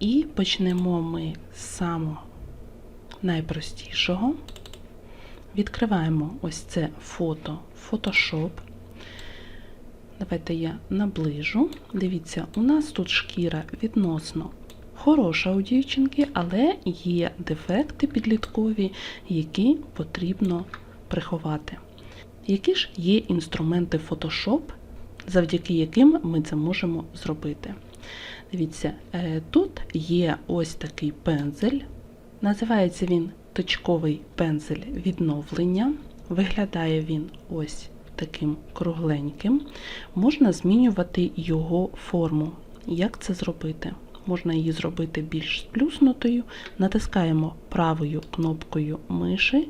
І почнемо ми з самого найпростішого. Відкриваємо ось це фото Photoshop. Давайте я наближу. Дивіться, у нас тут шкіра відносно хороша у дівчинки, але є дефекти підліткові, які потрібно приховати. Які ж є інструменти Photoshop, завдяки яким ми це можемо зробити? Дивіться, е, тут є ось такий пензель. Називається він точковий пензель відновлення. Виглядає він ось таким кругленьким. Можна змінювати його форму. Як це зробити? Можна її зробити більш сплюснутою. Натискаємо правою кнопкою миші,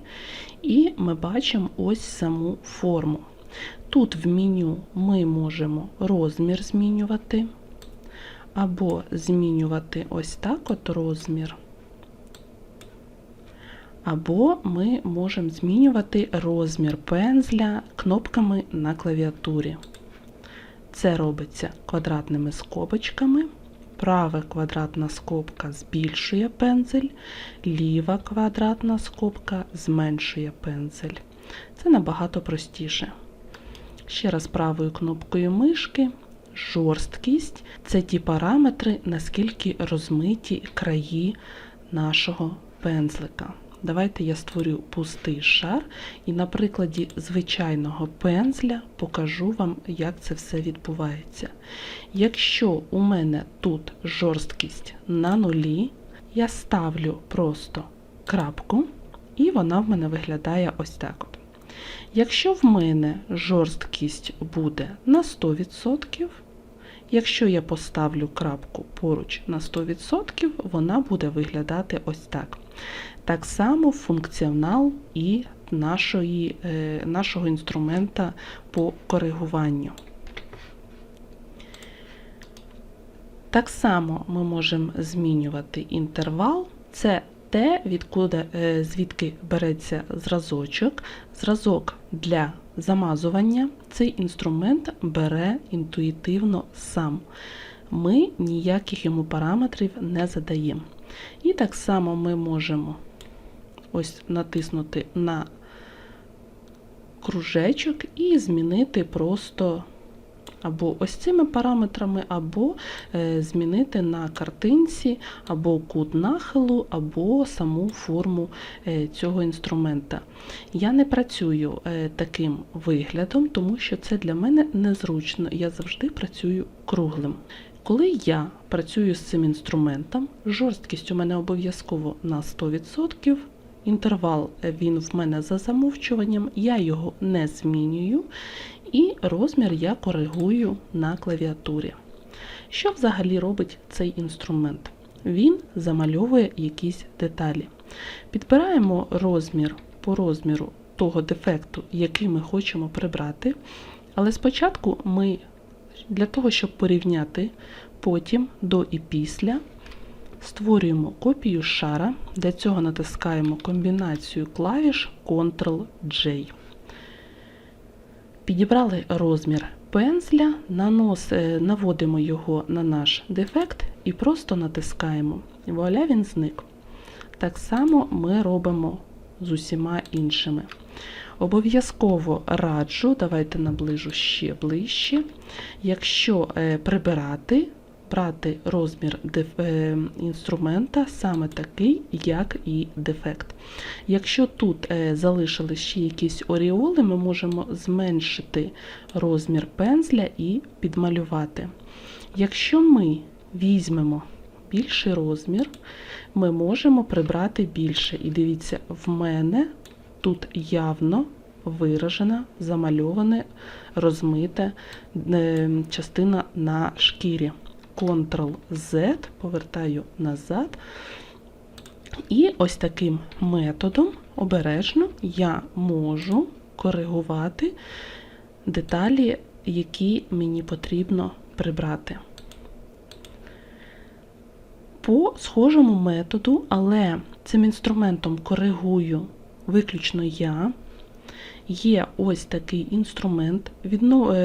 і ми бачимо ось саму форму. Тут в меню ми можемо розмір змінювати, або змінювати ось так от розмір. Або ми можемо змінювати розмір пензля кнопками на клавіатурі. Це робиться квадратними скобочками. Права квадратна скобка збільшує пензель, ліва квадратна скобка зменшує пензель. Це набагато простіше. Ще раз правою кнопкою мишки, жорсткість це ті параметри, наскільки розмиті краї нашого пензлика. Давайте я створю пустий шар і на прикладі звичайного пензля покажу вам, як це все відбувається. Якщо у мене тут жорсткість на нулі, я ставлю просто крапку, і вона в мене виглядає ось так. Якщо в мене жорсткість буде на 100%, Якщо я поставлю крапку поруч на 100%, вона буде виглядати ось так. Так само функціонал і нашої, е, нашого інструмента по коригуванню. Так само ми можемо змінювати інтервал. Це те, відкуди, е, звідки береться зразочок. Зразок для замазування цей інструмент бере інтуїтивно сам. Ми ніяких йому параметрів не задаємо. І так само ми можемо ось натиснути на кружечок і змінити просто або ось цими параметрами, або е, змінити на картинці, або кут нахилу, або саму форму е, цього інструмента. Я не працюю е, таким виглядом, тому що це для мене незручно. Я завжди працюю круглим. Коли я працюю з цим інструментом, жорсткість у мене обов'язково на 100%. Інтервал він в мене за замовчуванням, я його не змінюю, і розмір я коригую на клавіатурі. Що взагалі робить цей інструмент? Він замальовує якісь деталі. Підбираємо розмір по розміру того дефекту, який ми хочемо прибрати. Але спочатку ми для того, щоб порівняти потім до і після, створюємо копію шара. Для цього натискаємо комбінацію клавіш Ctrl-J. Підібрали розмір пензля, нанос, наводимо його на наш дефект і просто натискаємо. Вуаля він зник. Так само ми робимо з усіма іншими. Обов'язково раджу, давайте наближу ще ближче. Якщо е, прибирати, брати розмір е, інструмента саме такий, як і дефект. Якщо тут е, залишились ще якісь оріоли, ми можемо зменшити розмір пензля і підмалювати. Якщо ми візьмемо більший розмір, ми можемо прибрати більше. І дивіться, в мене тут явно виражена, замальована, розмита частина на шкірі. Ctrl-Z, повертаю назад. І ось таким методом обережно я можу коригувати деталі, які мені потрібно прибрати. По схожому методу, але цим інструментом коригую виключно я. Є ось такий інструмент,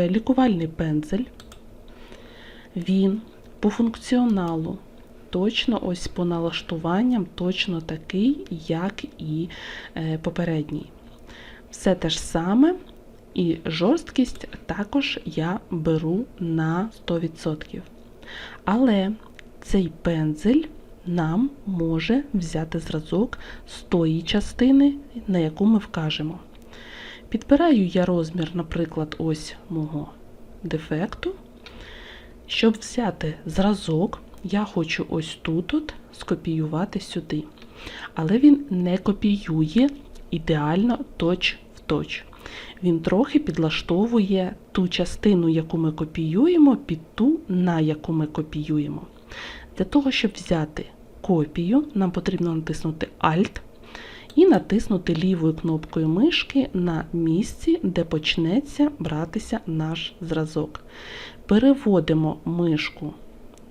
лікувальний пензель. Він по функціоналу точно ось по налаштуванням, точно такий, як і е, попередній. Все те ж саме, і жорсткість також я беру на 100%. Але цей пензель нам може взяти зразок з тої частини, на яку ми вкажемо. Підбираю я розмір, наприклад, ось мого дефекту. Щоб взяти зразок, я хочу ось тут от скопіювати сюди. Але він не копіює ідеально точ в точ. Він трохи підлаштовує ту частину, яку ми копіюємо, під ту, на яку ми копіюємо. Для того, щоб взяти копію, нам потрібно натиснути Alt і натиснути лівою кнопкою мишки на місці, де почнеться братися наш зразок. Переводимо мишку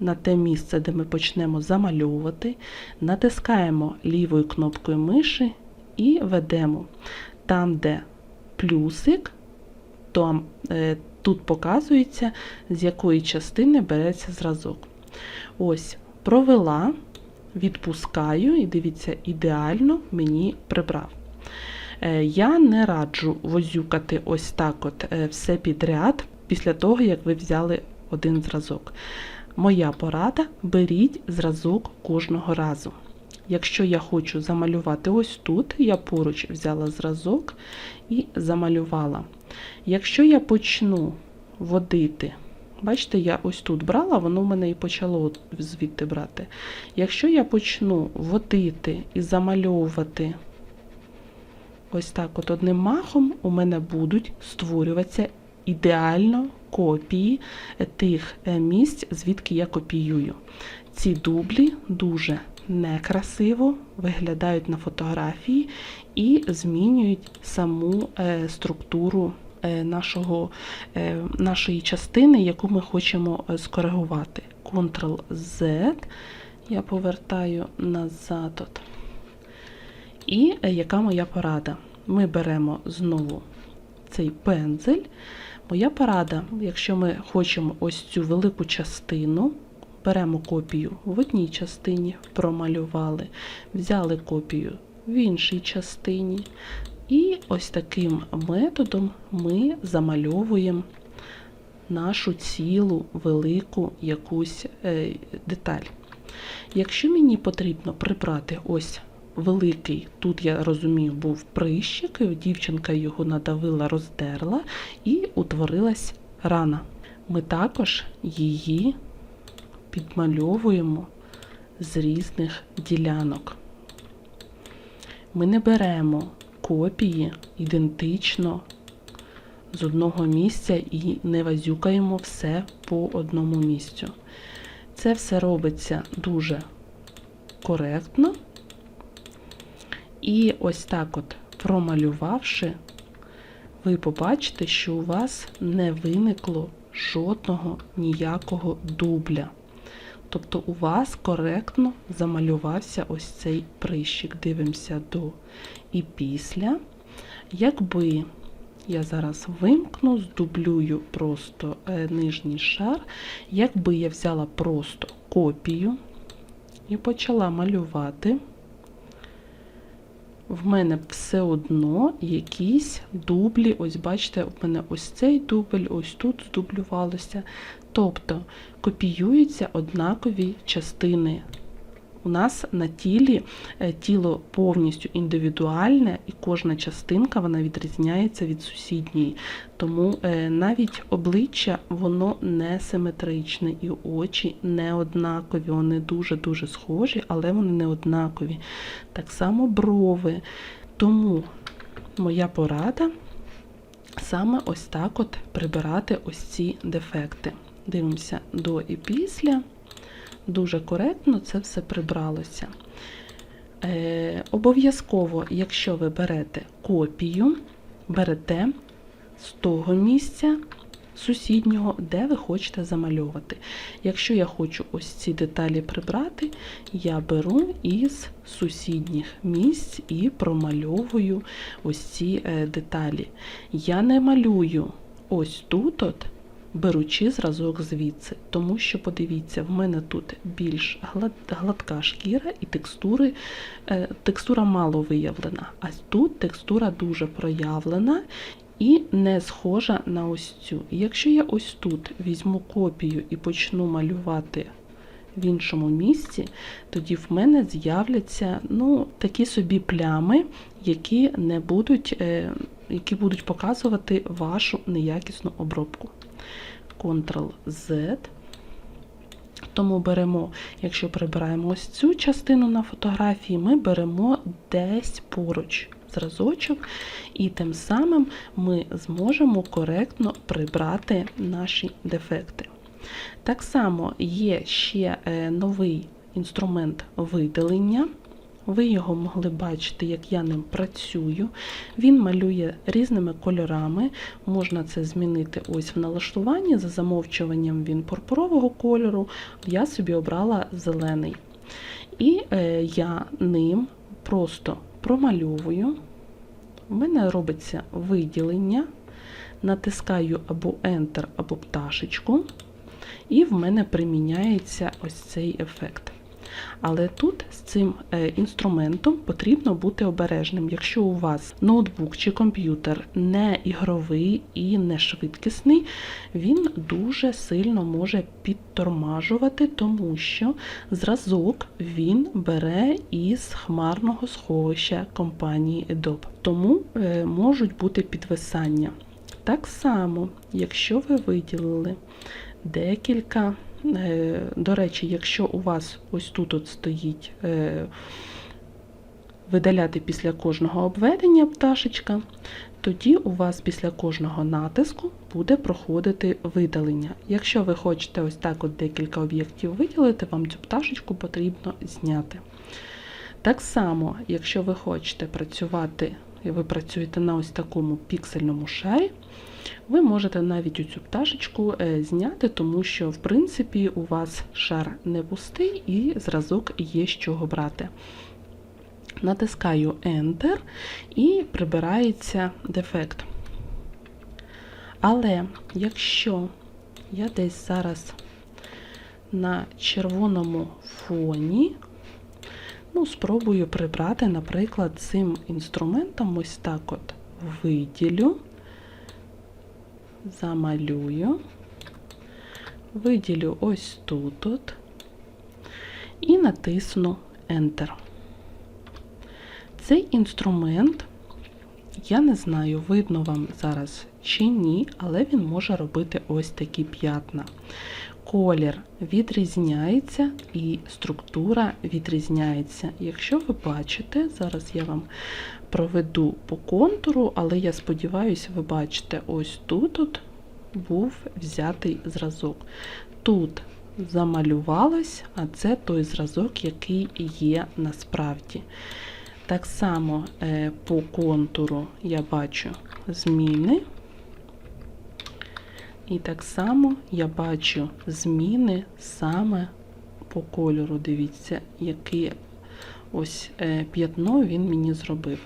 на те місце, де ми почнемо замальовувати, натискаємо лівою кнопкою миші і ведемо там, де плюсик, то е, тут показується, з якої частини береться зразок. Ось, провела, відпускаю, і дивіться, ідеально мені прибрав. Е, я не раджу возюкати ось так от е, все підряд після того, як ви взяли один зразок. Моя порада беріть зразок кожного разу. Якщо я хочу замалювати ось тут, я поруч взяла зразок і замалювала. Якщо я почну водити, бачите, я ось тут брала, воно в мене і почало звідти брати. Якщо я почну водити і замальовувати ось так от одним махом, у мене будуть створюватися ідеально копії тих е, місць, звідки я копіюю. Ці дублі дуже некрасиво виглядають на фотографії і змінюють саму е, структуру е, нашого, нашої частини, яку ми хочемо скоригувати. Ctrl-Z, я повертаю назад. От. І яка моя порада? Ми беремо знову цей пензель. Моя порада, якщо ми хочемо ось цю велику частину, беремо копію в одній частині, промалювали, взяли копію в іншій частині. І ось таким методом ми замальовуємо нашу цілу велику якусь е, деталь. Якщо мені потрібно прибрати ось великий, тут, я розумію, був прищик, дівчинка його надавила, роздерла і утворилась рана. Ми також її підмальовуємо з різних ділянок. Ми не беремо копії ідентично з одного місця і не вазюкаємо все по одному місцю. Це все робиться дуже коректно. І ось так от промалювавши, ви побачите, що у вас не виникло жодного ніякого дубля. Тобто у вас коректно замалювався ось цей прищик. Дивимося до і після. Якби я зараз вимкну, здублюю просто е, нижній шар, якби я взяла просто копію і почала малювати в мене все одно якісь дублі. Ось бачите, в мене ось цей дубль, ось тут здублювалося. Тобто копіюються однакові частини у нас на тілі е, тіло повністю індивідуальне, і кожна частинка вона відрізняється від сусідньої. Тому е, навіть обличчя воно не симетричне, і очі не однакові. Вони дуже-дуже схожі, але вони не однакові. Так само брови. Тому моя порада саме ось так от прибирати ось ці дефекти. Дивимося до і після дуже коректно це все прибралося. Е, Обов'язково, якщо ви берете копію, берете з того місця сусіднього, де ви хочете замальовувати. Якщо я хочу ось ці деталі прибрати, я беру із сусідніх місць і промальовую ось ці е, деталі. Я не малюю ось тут, от беручи зразок звідси. Тому що, подивіться, в мене тут більш гладка шкіра і текстури, е, текстура мало виявлена, а тут текстура дуже проявлена і не схожа на ось цю. Якщо я ось тут візьму копію і почну малювати в іншому місці, тоді в мене з'являться ну, такі собі плями, які не будуть, е, які будуть показувати вашу неякісну обробку. Ctrl-Z. Тому беремо, якщо прибираємо ось цю частину на фотографії, ми беремо десь поруч зразочок, і тим самим ми зможемо коректно прибрати наші дефекти. Так само є ще е, новий інструмент видалення. Ви його могли бачити, як я ним працюю. Він малює різними кольорами. Можна це змінити ось в налаштуванні. За замовчуванням він пурпурового кольору. Я собі обрала зелений. І е, я ним просто промальовую. У мене робиться виділення. Натискаю або Enter, або пташечку. І в мене приміняється ось цей ефект. Але тут з цим е, інструментом потрібно бути обережним. Якщо у вас ноутбук чи комп'ютер не ігровий і не швидкісний, він дуже сильно може підтормажувати, тому що зразок він бере із хмарного сховища компанії Adobe. Тому е, можуть бути підвисання. Так само, якщо ви виділили декілька. Е, До речі, якщо у вас ось тут от стоїть е, видаляти після кожного обведення пташечка, тоді у вас після кожного натиску буде проходити видалення. Якщо ви хочете ось так от декілька об'єктів виділити, вам цю пташечку потрібно зняти. Так само, якщо ви хочете працювати, і ви працюєте на ось такому піксельному шарі, ви можете навіть цю пташечку е, зняти, тому що, в принципі, у вас шар не пустий і зразок є з чого брати. Натискаю Enter і прибирається дефект. Але якщо я десь зараз на червоному фоні, ну, спробую прибрати, наприклад, цим інструментом ось так от виділю замалюю, виділю ось тут от і натисну Enter. Цей інструмент, я не знаю, видно вам зараз чи ні, але він може робити ось такі п'ятна. Колір відрізняється і структура відрізняється. Якщо ви бачите, зараз я вам проведу по контуру, але я сподіваюся, ви бачите, ось тут от був взятий зразок. Тут замалювалось, а це той зразок, який є насправді. Так само е, по контуру я бачу зміни. І так само я бачу зміни саме по кольору. Дивіться, яке ось е, п'ятно він мені зробив.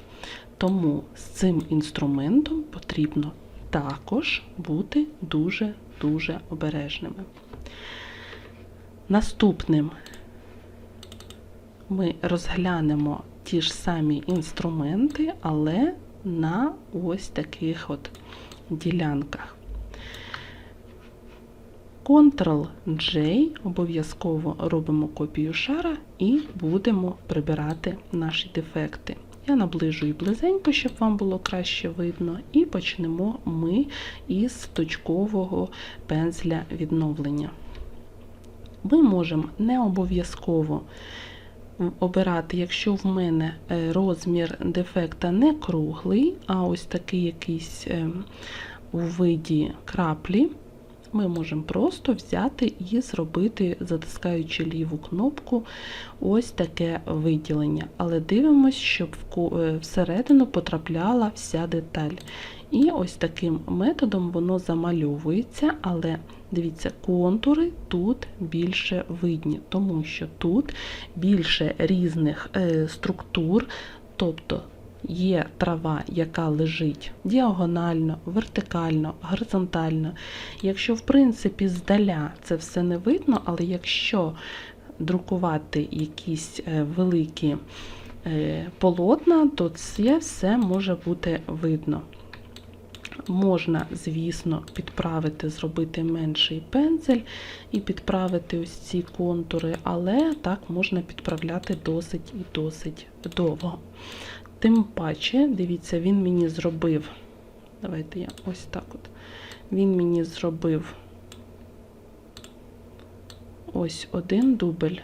Тому з цим інструментом потрібно також бути дуже-дуже обережними. Наступним ми розглянемо ті ж самі інструменти, але на ось таких от ділянках. Ctrl-J, обов'язково робимо копію шара і будемо прибирати наші дефекти. Я наближую близенько, щоб вам було краще видно, і почнемо ми із точкового пензля відновлення. Ми можемо не обов'язково обирати, якщо в мене е, розмір дефекта не круглий, а ось такий якийсь ем, у виді краплі ми можемо просто взяти і зробити, затискаючи ліву кнопку, ось таке виділення. Але дивимось, щоб е, всередину потрапляла вся деталь. І ось таким методом воно замальовується, але дивіться, контури тут більше видні, тому що тут більше різних е, структур, тобто є трава, яка лежить діагонально, вертикально, горизонтально. Якщо, в принципі, здаля це все не видно, але якщо друкувати якісь е, великі е, полотна, то це все може бути видно. Можна, звісно, підправити, зробити менший пензель і підправити ось ці контури, але так можна підправляти досить і досить довго. Тим паче, дивіться, він мені зробив. Давайте я ось так от. Він мені зробив ось один дубль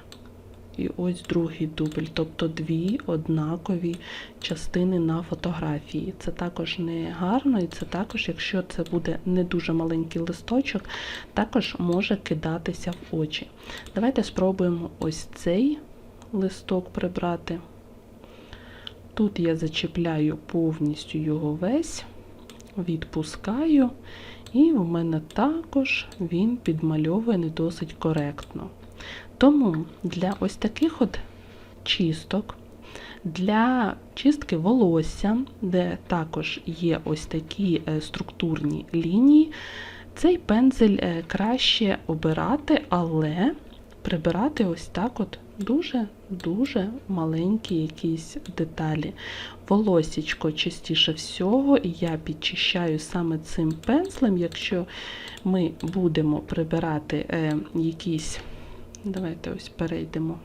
і ось другий дубль, тобто дві однакові частини на фотографії. Це також не гарно, і це також, якщо це буде не дуже маленький листочок, також може кидатися в очі. Давайте спробуємо ось цей листок прибрати. Тут я зачіпляю повністю його весь, відпускаю, і в мене також він підмальований досить коректно. Тому для ось таких от чисток, для чистки волосся, де також є ось такі е, структурні лінії, цей пензель е, краще обирати, але прибирати ось так от дуже-дуже маленькі якісь деталі. Волосічко частіше всього я підчищаю саме цим пензлем, якщо ми будемо прибирати е, якісь Давайте ось перейдемо.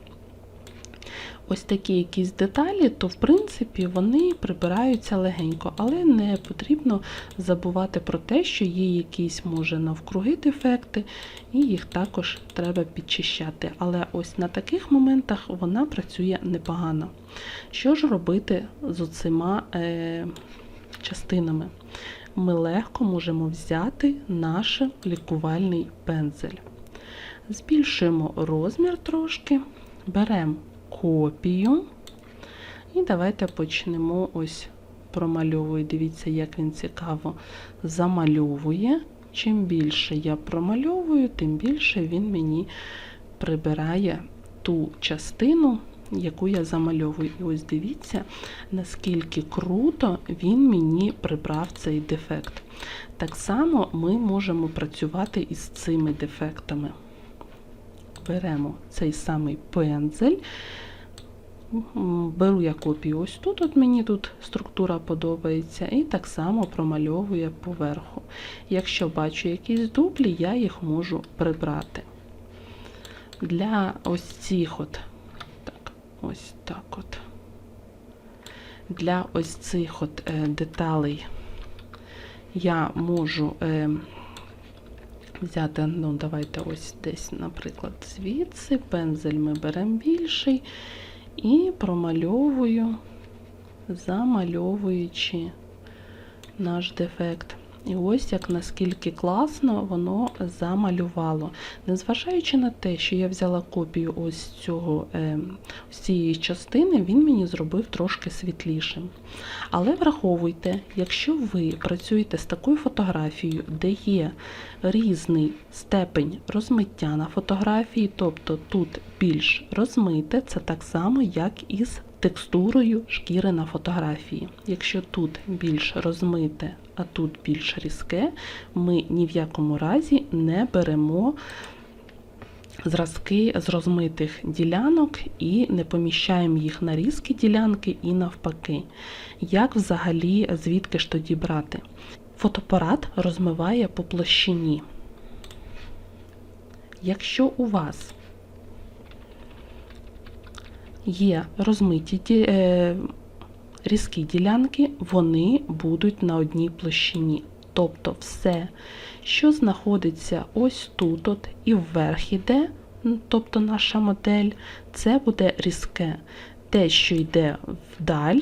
Ось такі якісь деталі, то, в принципі, вони прибираються легенько, але не потрібно забувати про те, що є якісь, може, навкруги дефекти, і їх також треба підчищати. Але ось на таких моментах вона працює непогано. Що ж робити з оцима е, частинами? Ми легко можемо взяти наш лікувальний пензель. Збільшуємо розмір трошки, беремо копію і давайте почнемо ось промальовую. Дивіться, як він цікаво замальовує. Чим більше я промальовую, тим більше він мені прибирає ту частину, яку я замальовую. І ось дивіться, наскільки круто він мені прибрав цей дефект. Так само ми можемо працювати із цими дефектами беремо цей самий пензель, беру я копію ось тут, от мені тут структура подобається, і так само промальовую поверху. Якщо бачу якісь дублі, я їх можу прибрати. Для ось цих от, так, ось так от, для ось цих от е, деталей я можу. Взяти, ну, давайте ось десь, наприклад, звідси, пензель ми беремо більший і промальовую, замальовуючи наш дефект. І ось як наскільки класно воно замалювало. Незважаючи на те, що я взяла копію ось цього, е, ось цієї частини, він мені зробив трошки світлішим. Але враховуйте, якщо ви працюєте з такою фотографією, де є різний степень розмиття на фотографії, тобто тут більш розмите, це так само, як і з текстурою шкіри на фотографії. Якщо тут більш розмите, а тут більш різке, ми ні в якому разі не беремо зразки з розмитих ділянок і не поміщаємо їх на різкі ділянки і навпаки. Як взагалі звідки ж тоді брати? Фотоапарат розмиває по площині. Якщо у вас є розмиті е, різкі ділянки, вони будуть на одній площині. Тобто все, що знаходиться ось тут от і вверх іде, тобто наша модель, це буде різке. Те, що йде вдаль,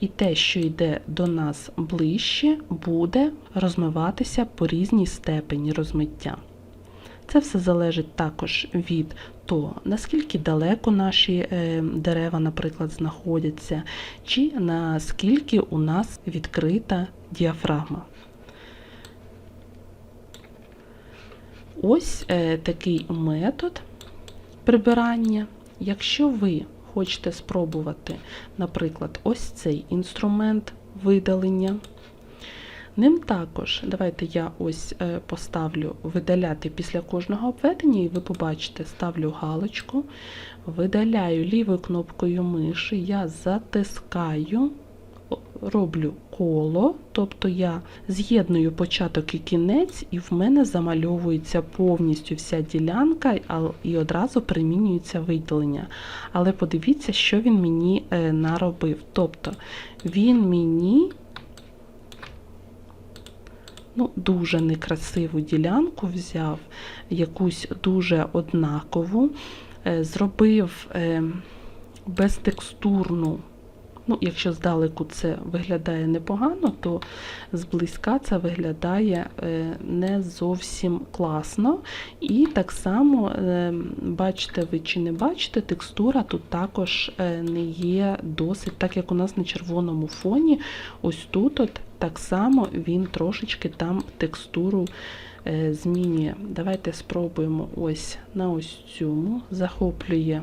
і те, що йде до нас ближче, буде розмиватися по різній степені розмиття. Це все залежить також від того, наскільки далеко наші е, дерева, наприклад, знаходяться, чи наскільки у нас відкрита діафрагма. Ось е, такий метод прибирання. Якщо ви хочете спробувати, наприклад, ось цей інструмент видалення. Ним також, давайте я ось е, поставлю видаляти після кожного обведення, і ви побачите, ставлю галочку, видаляю лівою кнопкою миші, я затискаю, роблю коло, тобто я з'єдную початок і кінець, і в мене замальовується повністю вся ділянка, і одразу примінюється видалення. Але подивіться, що він мені е, наробив. Тобто він мені ну, дуже некрасиву ділянку взяв, якусь дуже однакову, е, зробив е, безтекстурну. Ну, якщо здалеку це виглядає непогано, то зблизька це виглядає е, не зовсім класно. І так само, е, бачите ви чи не бачите, текстура тут також е, не є досить, так як у нас на червоному фоні, ось тут от так само він трошечки там текстуру змінює. Давайте спробуємо ось на ось цьому, захоплює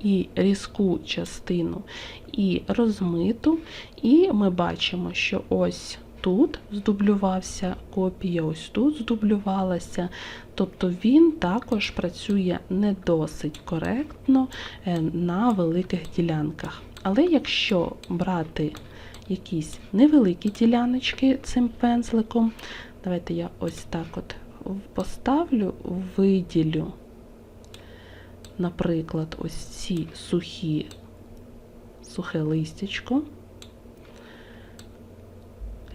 і різку частину, і розмиту, і ми бачимо, що ось тут здублювався копія, ось тут здублювалася. Тобто він також працює не досить коректно е, на великих ділянках. Але якщо брати якісь невеликі діляночки цим пензликом, давайте я ось так от поставлю, виділю наприклад, ось ці сухі, сухе листячко.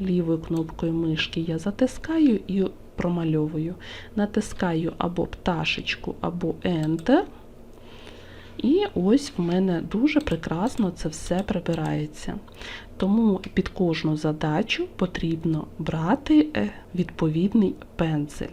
Лівою кнопкою мишки я затискаю і промальовую. Натискаю або пташечку, або Enter. І ось в мене дуже прекрасно це все прибирається. Тому під кожну задачу потрібно брати е, відповідний пензель.